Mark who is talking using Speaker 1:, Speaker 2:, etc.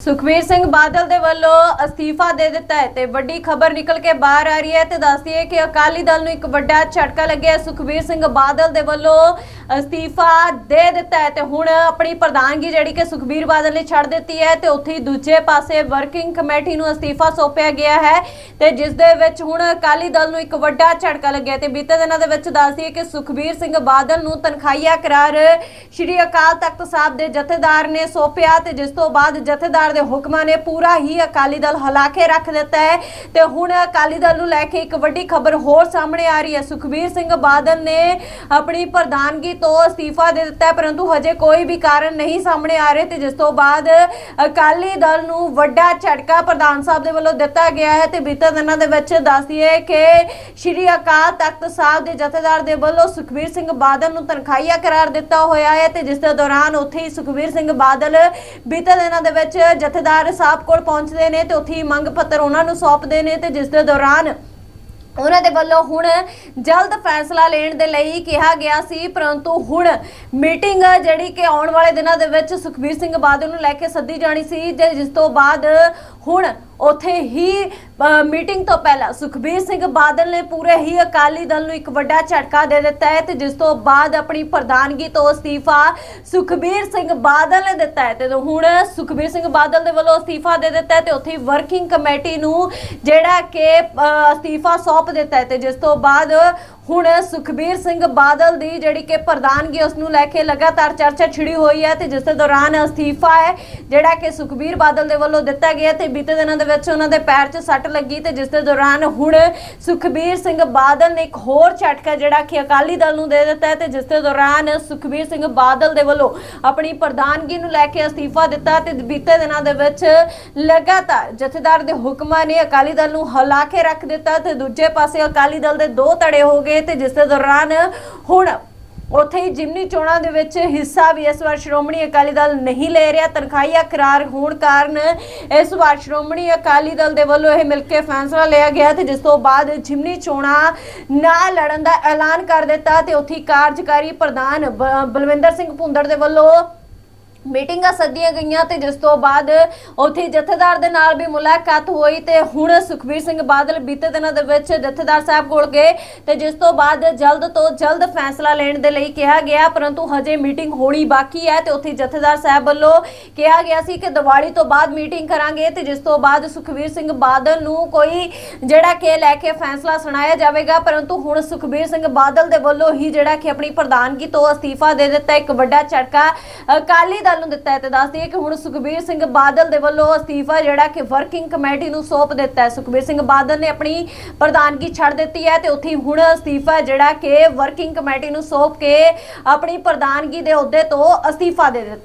Speaker 1: ਸੁਖਬੀਰ ਸਿੰਘ ਬਾਦਲ ਦੇ ਵੱਲੋਂ ਅਸਤੀਫਾ ਦੇ ਦਿੱਤਾ ਹੈ ਤੇ ਵੱਡੀ ਖਬਰ ਨਿਕਲ ਕੇ ਬਾਹਰ ਆ ਰਹੀ ਹੈ ਤੇ ਦੱਸਦੀ ਹੈ ਕਿ ਅਕਾਲੀ ਦਲ ਨੂੰ ਇੱਕ ਵੱਡਾ ਝਟਕਾ ਲੱਗਿਆ ਹੈ। ਸੁਖਬੀਰ ਸਿੰਘ ਬਾਦਲ ਦੇ ਵੱਲੋਂ ਅਸਤੀਫਾ ਦੇ ਦਿੱਤਾ ਹੈ ਤੇ ਹੁਣ ਆਪਣੀ ਪ੍ਰਧਾਨਗੀ ਜਿਹੜੀ ਕਿ ਸੁਖਬੀਰ ਬਾਦਲ ਨੇ ਛੱਡ ਦਿੱਤੀ ਹੈ ਤੇ ਉੱਥੇ ਹੀ ਦੂਜੇ ਪਾਸੇ ਵਰਕਿੰਗ ਕਮੇਟੀ ਨੂੰ ਅਸਤੀਫਾ ਸੌਂਪਿਆ ਗਿਆ ਹੈ ਤੇ ਜਿਸ ਦੇ ਵਿੱਚ ਹੁਣ ਅਕਾਲੀ ਦਲ ਨੂੰ ਇੱਕ ਵੱਡਾ ਝਟਕਾ ਲੱਗਿਆ ਤੇ ਬੀਤੇ ਦਿਨਾਂ ਦੇ ਵਿੱਚ ਦੱਸਦੀ ਹੈ ਕਿ ਸੁਖਬੀਰ ਸਿੰਘ ਬਾਦਲ ਨੂੰ ਤਨਖਾਹੀਆ ਕਰਾਰ ਸ਼੍ਰੀ ਅਕਾਲ ਤਖਤ ਸਾਹਿਬ ਦੇ ਜਥੇਦਾਰ ਨੇ ਸੌਂਪਿਆ ਤੇ ਜਿਸ ਤੋਂ ਬਾਅਦ ਜਥੇਦਾਰ ਦੇ ਹੁਕਮਾਂ ਨੇ ਪੂਰਾ ਹੀ ਅਕਾਲੀ ਦਲ ਹਿਲਾ ਕੇ ਰੱਖ ਦਿੱਤਾ ਹੈ। ਤੇ ਹੁਣ ਅਕਾਲੀ ਦਲ ਨੂੰ ਲੈ ਕੇ ਇੱਕ ਵੱਡੀ ਖਬਰ ਹੋਰ ਸਾਹਮਣੇ ਆ ਰਹੀ ਹੈ। ਸੁਖਬੀਰ ਸਿੰਘ ਬਾਦਲ ਨੇ ਆਪਣੀ ਪ੍ਰਧਾਨਗੀ ਤੋਂ ਅਸਤੀਫਾ ਦੇ ਦਿੱਤਾ ਪਰੰਤੂ ਹਜੇ ਕੋਈ ਵੀ ਕਾਰਨ ਨਹੀਂ ਸਾਹਮਣੇ ਆ ਰਹੇ। ਤੇ ਜਿਸ ਤੋਂ ਬਾਅਦ ਅਕਾਲੀ ਦਲ ਨੂੰ ਵੱਡਾ ਝਟਕਾ ਪ੍ਰਧਾਨ ਸਾਹਿਬ ਦੇ ਵੱਲੋਂ ਦਿੱਤਾ ਗਿਆ ਹੈ। ਤੇ ਬੀਤੇ ਦਿਨਾਂ ਦੇ ਵਿੱਚ ਦੱਸਦੀ ਹੈ ਕਿ ਸ਼੍ਰੀ ਅਕਾਲ ਤਖਤ ਸਾਹਿਬ ਦੇ ਜਥੇਦਾਰ ਦੇ ਵੱਲੋਂ ਸੁਖਬੀਰ ਸਿੰਘ ਬਾਦਲ ਨੂੰ ਤਨਖਾਹੀਆ ਕਰਾਰ ਦਿੱਤਾ ਹੋਇਆ ਹੈ। ਤੇ ਜਿਸ ਦੇ ਦੌਰਾਨ ਉੱਥੇ ਹੀ ਸੁਖਬੀਰ ਸਿੰਘ ਬਾਦਲ ਬੀਤੇ ਦਿਨਾਂ ਦੇ ਵਿੱਚ ਜਥੇਦਾਰ ਸਾਹਿਬ ਕੋਲ ਪਹੁੰਚਦੇ ਨੇ ਤੇ ਉੱਥੇ ਮੰਗ ਪੱਤਰ ਉਹਨਾਂ ਨੂੰ ਸੌਂਪਦੇ ਨੇ ਤੇ ਜਿਸ ਦੇ ਦੌਰਾਨ ਉਹਨਾਂ ਦੇ ਵੱਲੋਂ ਹੁਣ ਜਲਦ ਫੈਸਲਾ ਲੈਣ ਦੇ ਲਈ ਕਿਹਾ ਗਿਆ ਸੀ, ਪਰੰਤੂ ਹੁਣ ਮੀਟਿੰਗ ਜਿਹੜੀ ਕਿ ਆਉਣ ਵਾਲੇ ਦਿਨਾਂ ਦੇ ਵਿੱਚ ਸੁਖਬੀਰ ਸਿੰਘ ਬਾਦਲ ਨੂੰ ਲੈ ਕੇ ਸੱਦੀ ਜਾਣੀ ਸੀ, ਤੇ ਜਿਸ ਤੋਂ ਬਾਅਦ ਹੁਣ ਉੱਥੇ ਹੀ ਮੀਟਿੰਗ ਤੋਂ ਪਹਿਲਾਂ ਸੁਖਬੀਰ ਸਿੰਘ ਬਾਦਲ ਨੇ ਪੂਰੇ ਹੀ ਅਕਾਲੀ ਦਲ ਨੂੰ ਇੱਕ ਵੱਡਾ ਝਟਕਾ ਦੇ ਦਿੱਤਾ ਹੈ ਤੇ ਜਿਸ ਤੋਂ ਬਾਅਦ ਆਪਣੀ ਪ੍ਰਧਾਨਗੀ ਤੋਂ ਅਸਤੀਫਾ ਸੁਖਬੀਰ ਸਿੰਘ ਬਾਦਲ ਨੇ ਦਿੱਤਾ ਹੈ। ਤੇ ਹੁਣ ਸੁਖਬੀਰ ਸਿੰਘ ਬਾਦਲ ਦੇ ਵੱਲੋਂ ਅਸਤੀਫਾ ਦੇ ਦਿੱਤਾ ਹੈ ਤੇ ਉੱਥੇ ਵਰਕਿੰਗ ਕਮੇਟੀ ਨੂੰ ਜਿਹੜਾ ਕਿ ਅਸਤੀਫਾ ਸੌਂਪ ਦਿੱਤਾ ਹੈ ਤੇ ਜਿਸ ਤੋਂ ਬਾਅਦ ਹੁਣ ਸੁਖਬੀਰ ਸਿੰਘ ਬਾਦਲ ਦੀ ਜਿਹੜੀ ਕਿ ਪ੍ਰਧਾਨਗੀ ਉਸ ਨੂੰ ਲੈ ਕੇ ਲਗਾਤਾਰ ਚਰਚਾ ਛਿੜੀ ਹੋਈ ਹੈ ਤੇ ਜਿਸ ਦੇ ਦੌਰਾਨ ਅਸਤੀਫਾ ਹੈ ਜਿਹੜਾ ਕਿ ਸੁਖਬੀਰ ਬਾਦਲ ਦੇ ਵੱਲੋਂ ਦਿੱਤਾ ਗਿਆ ਤੇ ਬੀਤੇ ਦਿਨਾਂ ਦੇ ਵਿੱਚ ਉਹਨਾਂ ਦੇ ਪੈਰ 'ਚ ਸੱਟ ਲੱਗੀ ਤੇ ਜਿਸ ਦੇ ਦੌਰਾਨ ਹੁਣ ਸੁਖਬੀਰ ਸਿੰਘ ਬਾਦਲ ਨੇ ਇੱਕ ਹੋਰ ਝਟਕਾ ਜਿਹੜਾ ਕਿ ਅਕਾਲੀ ਦਲ ਨੂੰ ਦੇ ਦਿੱਤਾ ਤੇ ਜਿਸ ਦੇ ਦੌਰਾਨ ਸੁਖਬੀਰ ਸਿੰਘ ਬਾਦਲ ਦੇ ਵੱਲੋਂ ਆਪਣੀ ਪ੍ਰਧਾਨਗੀ ਨੂੰ ਲੈ ਕੇ ਅਸਤੀਫਾ ਦਿੱਤਾ ਤੇ ਬੀਤੇ ਦਿਨਾਂ ਦੇ ਵਿੱਚ ਲਗਾਤਾਰ ਜਥੇਦਾਰ ਦੇ ਹੁਕਮਾਂ ਨੇ ਅਕਾਲੀ ਦਲ ਨੂੰ ਹਲਾ ਕੇ ਰੱਖ ਦਿੱਤਾ ਤੇ ਦੂਜੇ ਪਾਸੇ ਅਕਾਲੀ ਦਲ ਦੇ ਦੋ ਧੜੇ ਹੋ ਗਏ ਤੇ ਜਿਸ ਦੇ ਦੌਰਾਨ ਹੁਣ ਉੱਥੇ ਹੀ ਜਿਮਨੀ ਚੋਣਾਂ ਦੇ ਵਿੱਚ ਹਿੱਸਾ ਵੀ ਇਸ ਵਾਰ ਸ਼੍ਰੋਮਣੀ ਅਕਾਲੀ ਦਲ ਨਹੀਂ ਲੈ ਰਿਹਾ। ਤਨਖਾਹੀਆ ਕਰਾਰ ਹੋਣ ਕਾਰਨ ਇਸ ਵਾਰ ਸ਼੍ਰੋਮਣੀ ਅਕਾਲੀ ਦਲ ਦੇ ਵੱਲੋਂ ਇਹ ਮਿਲ ਕੇ ਫੈਸਲਾ ਲਿਆ ਗਿਆ ਤੇ ਜਿਸ ਤੋਂ ਬਾਅਦ ਜਿਮਨੀ ਚੋਣਾਂ ਨਾ ਲੜਨ ਦਾ ਐਲਾਨ ਕਰ ਦਿੱਤਾ ਤੇ ਉੱਥੇ ਕਾਰਜਕਾਰੀ ਪ੍ਰਧਾਨ ਬ- ਬਲਵਿੰਦਰ ਸਿੰਘ ਭੁੰਦੜ ਦੇ ਵੱਲੋਂ ਮੀਟਿੰਗਾਂ ਸੱਦੀਆਂ ਗਈਆਂ ਤੇ ਜਿਸ ਤੋਂ ਬਾਅਦ ਉੱਥੇ ਜਥੇਦਾਰ ਦੇ ਨਾਲ ਵੀ ਮੁਲਾਕਾਤ ਹੋਈ ਤੇ ਹੁਣ ਸੁਖਬੀਰ ਸਿੰਘ ਬਾਦਲ ਬੀਤੇ ਦਿਨਾਂ ਦੇ ਵਿੱਚ ਜਥੇਦਾਰ ਸਾਹਿਬ ਕੋਲ ਗਏ ਤੇ ਜਿਸ ਤੋਂ ਬਾਅਦ ਜਲਦ ਤੋਂ ਜਲਦ ਫੈਸਲਾ ਲੈਣ ਦੇ ਲਈ ਕਿਹਾ ਗਿਆ, ਪਰੰਤੂ ਹਜੇ ਮੀਟਿੰਗ ਹੋਣੀ ਬਾਕੀ ਹੈ ਤੇ ਉੱਥੇ ਜਥੇਦਾਰ ਸਾਹਿਬ ਵੱਲੋਂ ਕਿਹਾ ਗਿਆ ਸੀ ਕਿ ਦੀਵਾਲੀ ਤੋਂ ਬਾਅਦ ਮੀਟਿੰਗ ਕਰਾਂਗੇ ਤੇ ਜਿਸ ਤੋਂ ਬਾਅਦ ਸੁਖਬੀਰ ਸਿੰਘ ਬਾਦਲ ਨੂੰ ਕੋਈ ਜਿਹੜਾ ਕਿ ਲੈ ਕੇ ਫੈਸਲਾ ਸੁਣਾਇਆ ਜਾਵੇਗਾ, ਪਰੰਤੂ ਹੁਣ ਸੁਖਬੀਰ ਸਿੰਘ ਬਾਦਲ ਦੇ ਵੱਲੋਂ ਹੀ ਜਿਹੜਾ ਕਿ ਆਪਣੀ ਪ੍ਰਧਾਨਗੀ ਤੋਂ ਅਸਤੀਫਾ ਦੇ ਦਿੱਤਾ ਇੱਕ ਵੱਡਾ ਝਟਕਾ। ਅਕਾਲੀ ਦਲ ਨੂੰ ਦਿੱਤਾ ਹੈ ਤੇ ਦੱਸ ਦਈਏ ਕਿ ਹੁਣ ਸੁਖਬੀਰ ਸਿੰਘ ਬਾਦਲ ਦੇ ਵੱਲੋਂ ਅਸਤੀਫਾ ਜਿਹੜਾ ਕਿ ਵਰਕਿੰਗ ਕਮੇਟੀ ਨੂੰ ਸੌਂਪ ਦਿੱਤਾ ਹੈ। ਸੁਖਬੀਰ ਸਿੰਘ ਬਾਦਲ ਨੇ ਆਪਣੀ ਪ੍ਰਧਾਨਗੀ ਛੱਡ ਦਿੱਤੀ ਹੈ ਤੇ ਉੱਥੇ ਹੁਣ ਅਸਤੀਫਾ ਜਿਹੜਾ ਕਿ ਵਰਕਿੰਗ ਕਮੇਟੀ ਨੂੰ ਸੌਂਪ ਕੇ ਆਪਣੀ ਪ੍ਰਧਾਨਗੀ ਦੇ ਅਹੁਦੇ ਤੋਂ ਅਸਤੀਫਾ ਦੇ ਦਿੱਤਾ ਹੈ।